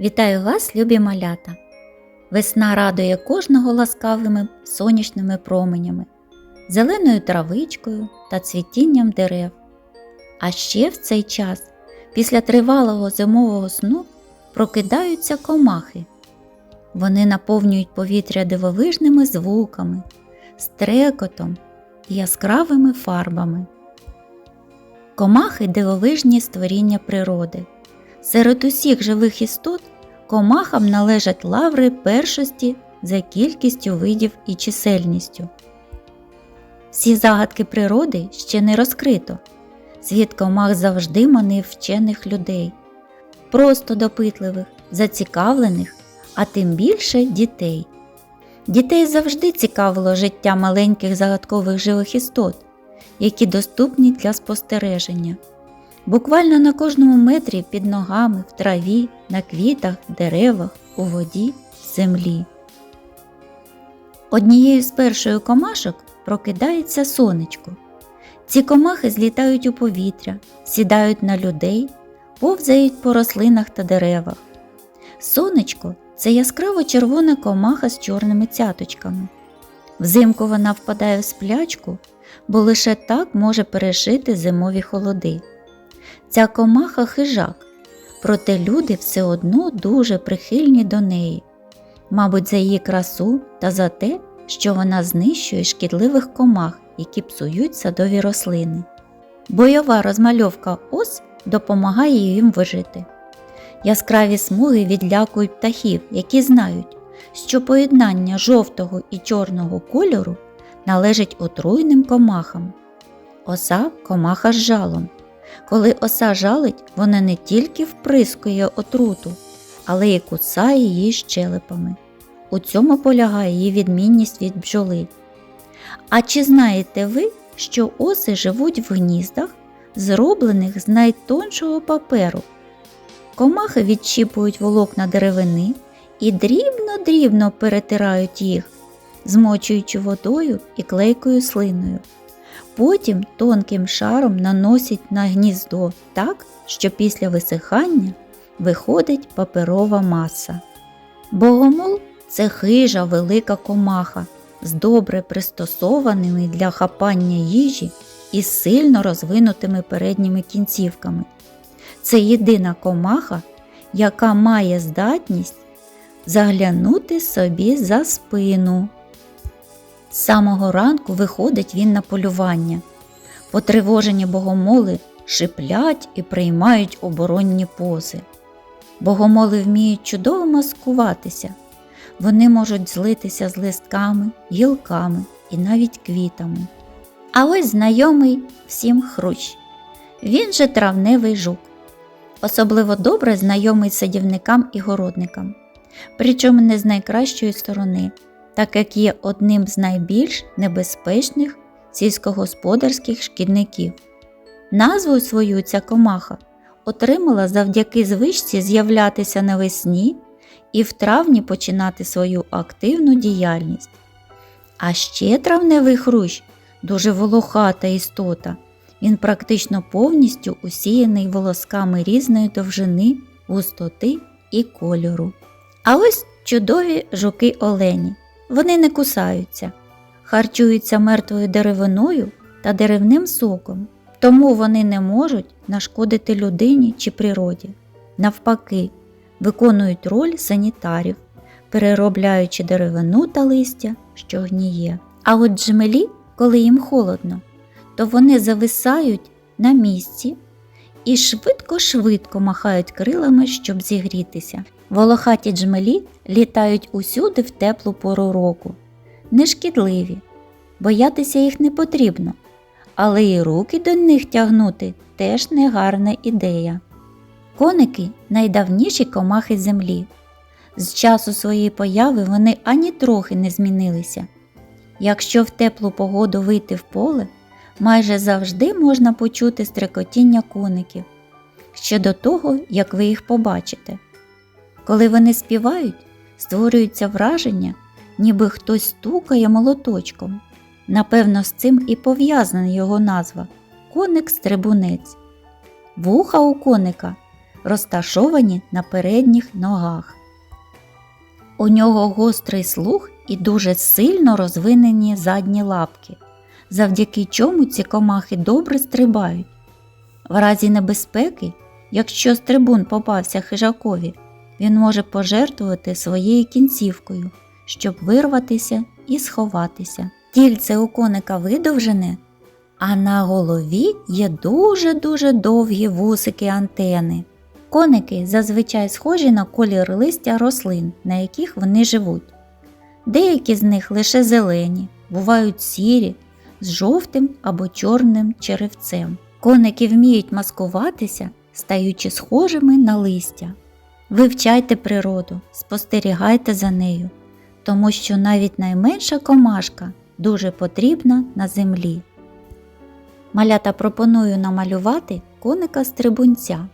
Вітаю вас, любі малята! Весна радує кожного ласкавими сонячними променями, зеленою травичкою та цвітінням дерев. А ще в цей час, після тривалого зимового сну, прокидаються комахи. Вони наповнюють повітря дивовижними звуками, стрекотом і яскравими фарбами. Комахи дивовижні створіння природи. Серед усіх живих істот комахам належать лаври першості за кількістю видів і чисельністю. Всі загадки природи ще не розкрито. Світ комах завжди манив вчених людей, просто допитливих, зацікавлених, а тим більше дітей. Дітей завжди цікавило життя маленьких загадкових живих істот, які доступні для спостереження. Буквально на кожному метрі під ногами, в траві, на квітах, деревах, у воді, землі. Однією з перших комашок прокидається сонечко. Ці комахи злітають у повітря, сідають на людей, повзають по рослинах та деревах. Сонечко це яскраво червона комаха з чорними цяточками. Взимку вона впадає в сплячку, бо лише так може пережити зимові холоди. Ця комаха хижак, проте люди все одно дуже прихильні до неї, мабуть, за її красу та за те, що вона знищує шкідливих комах, які псують садові рослини. Бойова розмальовка ос допомагає їм вижити. Яскраві смуги відлякують птахів, які знають, що поєднання жовтого і чорного кольору належить отруйним комахам. Оса комаха з жалом. Коли оса жалить, вона не тільки вприскує отруту, але й кусає її щелепами. У цьому полягає її відмінність від бджоли. А чи знаєте ви, що оси живуть в гніздах, зроблених з найтоншого паперу? Комахи відчіпують волокна деревини і дрібно-дрібно перетирають їх, змочуючи водою і клейкою слиною. Потім тонким шаром наносять на гніздо так, що після висихання виходить паперова маса. Богомол це хижа велика комаха з добре пристосованими для хапання їжі і сильно розвинутими передніми кінцівками. Це єдина комаха, яка має здатність заглянути собі за спину. З самого ранку виходить він на полювання. Потривожені богомоли шиплять і приймають оборонні пози. Богомоли вміють чудово маскуватися. Вони можуть злитися з листками, гілками і навіть квітами. А ось знайомий всім хрущ. Він же травневий жук. Особливо добре знайомий садівникам і городникам, причому не з найкращої сторони так як є одним з найбільш небезпечних сільськогосподарських шкідників. Назву свою ця комаха отримала завдяки звичці з'являтися навесні і в травні починати свою активну діяльність. А ще травневий хрущ дуже волохата істота. Він практично повністю усіяний волосками різної довжини, густоти і кольору. А ось чудові жуки олені. Вони не кусаються, харчуються мертвою деревиною та деревним соком, тому вони не можуть нашкодити людині чи природі. Навпаки, виконують роль санітарів, переробляючи деревину та листя, що гніє. А от джмелі, коли їм холодно, то вони зависають на місці і швидко-швидко махають крилами, щоб зігрітися. Волохаті джмелі літають усюди в теплу пору року, нешкідливі, боятися їх не потрібно, але й руки до них тягнути теж негарна ідея. Коники найдавніші комахи землі. З часу своєї появи вони ані трохи не змінилися. Якщо в теплу погоду вийти в поле, майже завжди можна почути стрекотіння коників ще до того, як ви їх побачите. Коли вони співають, створюється враження, ніби хтось стукає молоточком. Напевно, з цим і пов'язана його назва коник-стрибунець. Вуха у коника розташовані на передніх ногах. У нього гострий слух і дуже сильно розвинені задні лапки, завдяки чому ці комахи добре стрибають. В разі небезпеки, якщо стрибун попався хижакові, він може пожертвувати своєю кінцівкою, щоб вирватися і сховатися. Тільце у коника видовжене, а на голові є дуже-дуже довгі вусики антени. Коники зазвичай схожі на колір листя рослин, на яких вони живуть. Деякі з них лише зелені, бувають сірі, з жовтим або чорним черевцем. Коники вміють маскуватися, стаючи схожими на листя. Вивчайте природу, спостерігайте за нею, тому що навіть найменша комашка дуже потрібна на землі. Малята пропоную намалювати коника стрибунця.